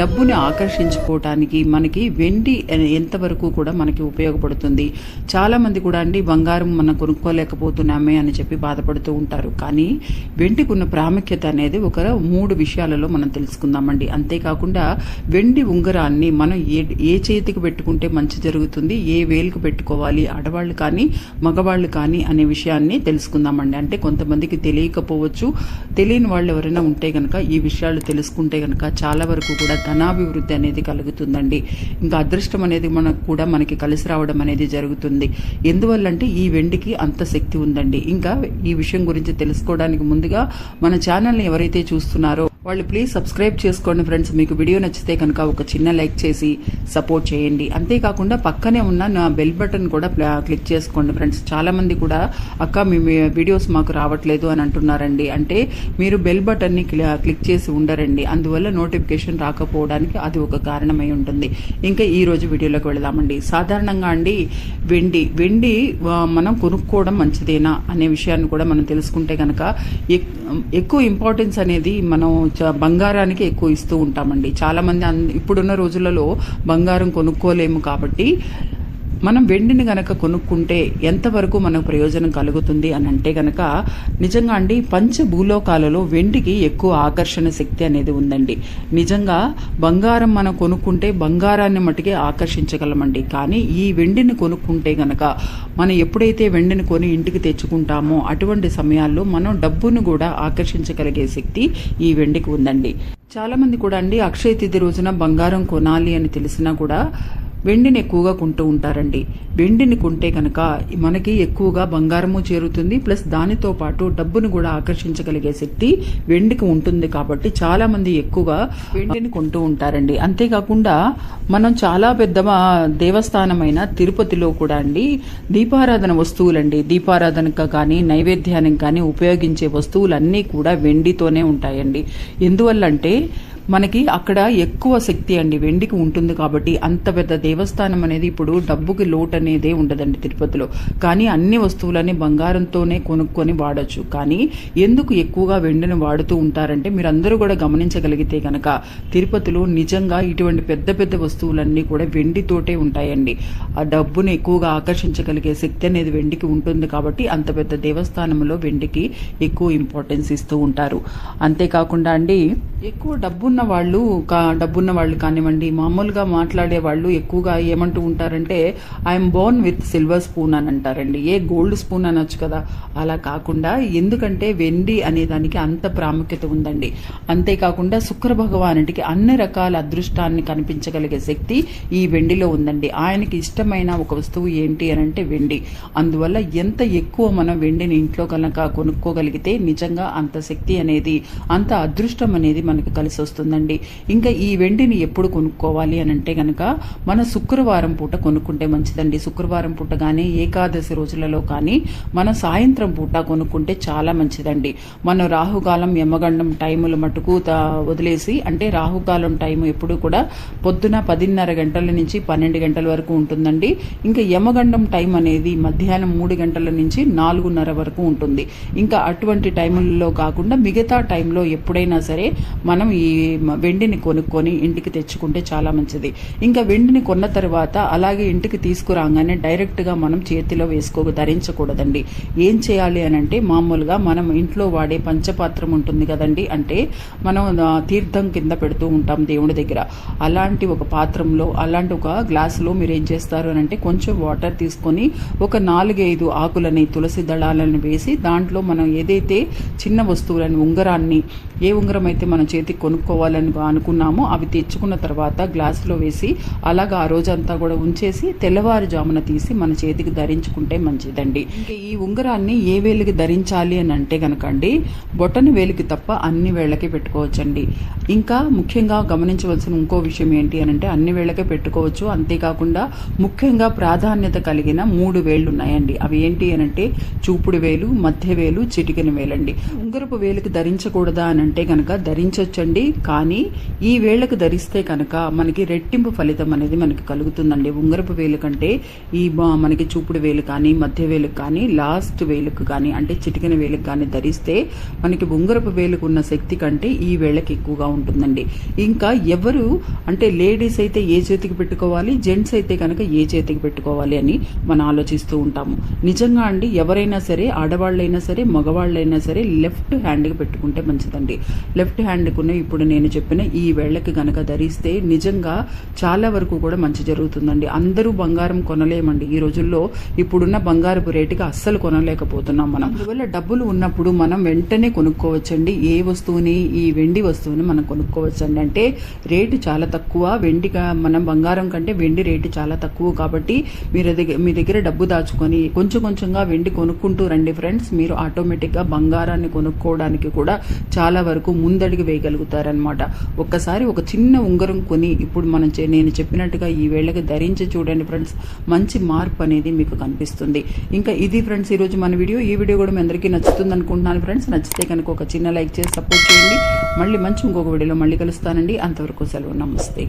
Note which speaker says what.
Speaker 1: డబ్బుని ఆకర్షించుకోవటానికి మనకి వెండి ఎంతవరకు కూడా మనకి ఉపయోగపడుతుంది. చాలా మంది కూడా అండి బంగారం మనం కొనుక్కోలేకపోతున్నామే అని చెప్పి బాధపడుతూ ఉంటారు. కానీ వెండికి ఉన్న ప్రాముఖ్యత అనేది ఒక మూడు విషయాలలో మనం తెలుసుకుందామండి. అంతేకాకుండా వెండి ఉంగరాన్ని మనం ఏ ఏ చేతికి పెట్టుకుంటే మంచి జరుగుతుంది ఏ వేలుకు పెట్టుకోవాలి ఆడవాళ్ళు కానీ మగవాళ్ళు కానీ అనే విషయాన్ని తెలుసుకుందామండి. అంటే కొంతమందికి తెలియకపోవచ్చు తెలియని వాళ్ళు ఎవరైనా ఉంటే గనక ఈ విషయాలు తెలుసుకుంటే గనక చాలా వరకు కూడా ధనాభివృద్ధి అనేది కలుగుతుందండి. ఇంకా అదృష్టం అనేది మనకు కూడా మనకి కలిసి రావడం అనేది జరుగుతుంది. ఎందువల్లంటే ఈ వెండికి అంత శక్తి ఉందండి. ఇంకా ఈ విషయం గురించి తెలుసుకోవడానికి ముందుగా మన ఛానల్ని ఎవరైతే చూస్తున్నారో వాళ్ళు ప్లీజ్ సబ్స్క్రైబ్ చేసుకోండి ఫ్రెండ్స్ మీకు వీడియో నచ్చితే కనుక ఒక చిన్న లైక్ చేసి సపోర్ట్ చేయండి. అంతేకాకుండా పక్కనే ఉన్న నా బెల్ బటన్ కూడా క్లిక్ చేసుకోండి ఫ్రెండ్స్ చాలా మంది కూడా అక్క మీ వీడియోస్ మాకు రావట్లేదు అని అంటున్నారండి. అంటే మీరు బెల్ బటన్ని క్లి- క్లిక్ చేసి ఉండరండి. అందువల్ల నోటిఫికేషన్ రాకపోవడానికి అది ఒక కారణమై ఉంటుంది. ఇంకా ఈ రోజు వీడియోలోకి వెళదామండి. సాధారణంగా అండి వెండి వెండి మనం కొనుక్కోవడం మంచిదేనా అనే విషయాన్ని కూడా మనం తెలుసుకుంటే కనుక ఎక్- ఎక్కువ ఇంపార్టెన్స్ అనేది మనం బంగారానికి ఎక్కువ ఇస్తూ ఉంటామండి. చాలామంది అన్- ఇప్పుడున్న రోజులలో బంగారం కొనుక్కోలేము కాబట్టి మనం వెండిని గనక కొనుక్కుంటే ఎంతవరకు మనకు ప్రయోజనం కలుగుతుంది అని అంటే గనక నిజంగా అండి పంచ భూలోకాలలో వెండికి ఎక్కువ ఆకర్షణ శక్తి అనేది ఉందండి. నిజంగా బంగారం మనం కొనుక్కుంటే బంగారాన్ని మట్టుకే ఆకర్షించగలమండి. కానీ ఈ వెండిని కొనుక్కుంటే గనక మనం ఎప్పుడైతే వెండిని కొని ఇంటికి తెచ్చుకుంటామో అటువంటి సమయాల్లో మనం డబ్బును కూడా ఆకర్షించగలిగే శక్తి ఈ వెండికి ఉందండి. చాలామంది కూడా అండి అక్షయ తిథి రోజున బంగారం కొనాలి అని తెలిసినా కూడా వెండిని ఎక్కువగా కొంటూ ఉంటారండి. వెండిని కొంటే కనుక మనకి ఎక్కువగా బంగారము చేరుతుంది ప్లస్ దానితో పాటు డబ్బును కూడా ఆకర్షించగలిగే శక్తి వెండికి ఉంటుంది కాబట్టి చాలా మంది ఎక్కువగా వెండిని కొంటూ ఉంటారండి. అంతేకాకుండా మనం చాలా పెద్ద మా దేవస్థానమైన తిరుపతిలో కూడా అండి దీపారాధన వస్తువులండి. దీపారాధనకు కానీ నైవేద్యానికి కానీ ఉపయోగించే వస్తువులన్నీ కూడా వెండితోనే ఉంటాయండి. ఎందువల్లంటే మనకి అక్కడ ఎక్కువ శక్తి అండి వెండికి ఉంటుంది కాబట్టి అంత పెద్ద దేవస్థానం అనేది ఇప్పుడు డబ్బుకి లోటు అనేది ఉండదండి తిరుపతిలో. కానీ అన్ని వస్తువులని బంగారంతోనే కొనుక్కొని వాడచ్చు. కానీ ఎందుకు ఎక్కువగా వెండిని వాడుతూ ఉంటారంటే మీరు అందరూ కూడా గమనించగలిగితే కనుక తిరుపతిలో నిజంగా ఇటువంటి పెద్ద పెద్ద వస్తువులన్నీ కూడా వెండితోటే ఉంటాయండి. ఆ డబ్బును ఎక్కువగా ఆకర్షించగలిగే శక్తి అనేది వెండికి ఉంటుంది కాబట్టి అంత పెద్ద దేవస్థానంలో వెండికి ఎక్కువ ఇంపార్టెన్స్ ఇస్తూ ఉంటారు. అంతేకాకుండా అండి ఎక్కువ డబ్బున్న వాళ్ళు కా- డబ్బున్న వాళ్ళు కానివ్వండి మామూలుగా మాట్లాడే వాళ్ళు ఎక్కువగా ఏమంటూ ఉంటారంటే I'm born with silver spoon అని అంటారండి. ఏ గోల్డ్ స్పూన్ అనొచ్చు కదా. అలా కాకుండా ఎందుకంటే వెండి అనే దానికి అంత ప్రాముఖ్యత ఉందండి. అంతేకాకుండా శుక్ర భగవానుడికి అన్ని రకాల అదృష్టాన్ని కనిపించగలిగే శక్తి ఈ వెండిలో ఉందండి. ఆయనకి ఇష్టమైన ఒక వస్తువు ఏంటి అని అంటే వెండి. అందువల్ల ఎంత ఎక్కువ మనం వెండిని ఇంట్లో కనుక కొనుక్కోగలిగితే నిజంగా అంత శక్తి అనేది అంత అదృష్టం అనేది మనకు కలిసి వస్తుంది వస్తుందండి ఇంకా ఈ వెండిని ఎప్పుడు కొనుక్కోవాలి అని అంటే గనక మన శుక్రవారం పూట కొనుక్కుంటే మంచిదండి. శుక్రవారం పూట కానీ ఏకాదశి రోజులలో కానీ మన సాయంత్రం పూట కొనుక్కుంటే చాలా మంచిదండి. మన రాహుకాలం యమగండం టైముల మటుకు వదిలేసి అంటే రాహుకాలం టైం ఎప్పుడు కూడా పొద్దున పదిన్నర గంటల నుంచి పన్నెండు గంటల వరకు ఉంటుందండి. ఇంకా యమగండం టైం అనేది మధ్యాహ్నం మూడు గంటల నుంచి నాలుగున్నర వరకు ఉంటుంది. ఇంకా అటువంటి టైములలో కాకుండా మిగతా టైంలో ఎప్పుడైనా సరే మనం ఈ వెండిని కొనుక్కొని ఇంటికి తెచ్చుకుంటే చాలా మంచిది. ఇంకా వెండిని కొన్న తర్వాత అలాగే ఇంటికి తీసుకురాగానే డైరెక్ట్గా మనం చేతిలో వేసుకో ధరించకూడదండి. ఏం చేయాలి అని అంటే మామూలుగా మనం ఇంట్లో వాడే పంచపాత్రం ఉంటుంది కదండి అంటే మనం తీర్థం కింద పెడుతూ ఉంటాం దేవుడి దగ్గర. అలాంటి ఒక పాత్రంలో అలాంటి ఒక గ్లాసులో మీరు ఏం చేస్తారు అని అంటే కొంచెం వాటర్ తీసుకొని ఒక నాలుగైదు ఆకులని తులసి దళాలను వేసి దాంట్లో మనం ఏదైతే చిన్న వస్తువులని ఉంగరాన్ని ఏ ఉంగరం అయితే మనం చేతికి తెచ్చుకోవాలని అనుకున్నామో అవి తెచ్చుకున్న తర్వాత గ్లాసులో వేసి అలాగా ఆ రోజంతా కూడా ఉంచేసి తెల్లవారుజామున తీసి మన చేతికి ధరించుకుంటే మంచిదండి. ఇంకా ఈ ఉంగరాన్ని ఏ వేలికి ధరించాలి అని అంటే కనుకండి బొటని వేలికి తప్ప అన్ని వేళ్ళకి పెట్టుకోవచ్చండి. ఇంకా ముఖ్యంగా గమనించవలసిన ఇంకో విషయం ఏంటి అని అంటే అన్ని వేళ్ళకే పెట్టుకోవచ్చు. అంతేకాకుండా ముఖ్యంగా ప్రాధాన్యత కలిగిన మూడు వేళ్ళు ఉన్నాయండి అవి ఏంటి అని అంటే చూపుడు వేలు మధ్య వేలు చిటికెన వేలండి. ఉంగరపు వేలుకి ధరించకూడదా అని అంటే కనుక ధరించవచ్చండి. కానీ ఈ వేళ్ళకు ధరిస్తే కనుక మనకి రెట్టింపు ఫలితం అనేది మనకి కలుగుతుందండి. ఉంగరపు వేలు కంటే ఈ బా- మనకి చూపుడు వేలు కానీ మధ్య వేలుకు కానీ లాస్ట్ వేలుకు కానీ అంటే చిటికిన వేలుకు కానీ ధరిస్తే మనకి ఉంగరపు వేలుకు ఉన్న శక్తి కంటే ఈ వేళ్ళకి ఎక్కువగా ఉంటుందండి. ఇంకా ఎవరు అంటే లేడీస్ అయితే ఏ చేతికి పెట్టుకోవాలి జెంట్స్ అయితే కనుక ఏ చేతికి పెట్టుకోవాలి అని మనం ఆలోచిస్తూ ఉంటాము. నిజంగా అండి ఎవరైనా సరే ఆడవాళ్ళైనా సరే మగవాళ్ళైనా సరే లెఫ్ట్ హ్యాండ్కి పెట్టుకుంటే మంచిదండి. లెఫ్ట్ హ్యాండ్కున్న ఇప్పుడు నేను నేను చెప్పిన ఈ వేళ్ళకి గనక ధరిస్తే నిజంగా చాలా వరకు కూడా మంచి జరుగుతుందండి. అందరూ బంగారం కొనలేమండి. ఈ రోజుల్లో ఇప్పుడున్న బంగారపు రేటుకి అస్సలు కొనలేకపోతున్నాం మనం. అందువల్ల డబ్బులు ఉన్నప్పుడు మనం వెంటనే కొనుక్కోవచ్చండి. ఏ వస్తువుని ఈ వెండి వస్తువుని మనం కొనుక్కోవచ్చండి. అంటే రేటు చాలా తక్కువ. వెండి మనం బంగారం కంటే వెండి రేటు చాలా తక్కువ కాబట్టి మీరు దగ్గర మీ దగ్గర డబ్బు దాచుకొని కొంచెం కొంచెంగా వెండి కొనుక్కుంటూ రండి ఫ్రెండ్స్. మీరు ఆటోమేటిక్గా బంగారాన్ని కొనుక్కోవడానికి కూడా చాలా వరకు ముందడుగు వేయగలుగుతారనమాట ఒక్కసారి ఒక చిన్న ఉంగరం కొని ఇప్పుడు మనం చే- నేను చెప్పినట్టుగా ఈ వేళకి ధరించి చూడండి ఫ్రెండ్స్. మంచి మార్పు అనేది మీకు కనిపిస్తుంది. ఇంకా ఇది ఫ్రెండ్స్ ఈరోజు మన వీడియో. ఈ వీడియో కూడా మీ అందరికీ నచ్చుతుంది అనుకుంటున్నాను ఫ్రెండ్స్. నచ్చితే కనుక ఒక చిన్న లైక్ చేసి సపోర్ట్ చేయండి. మళ్ళీ మంచి ఇంకొక వీడియోలో మళ్ళీ కలుస్తానండి. అంతవరకు సెలవు. నమస్తే.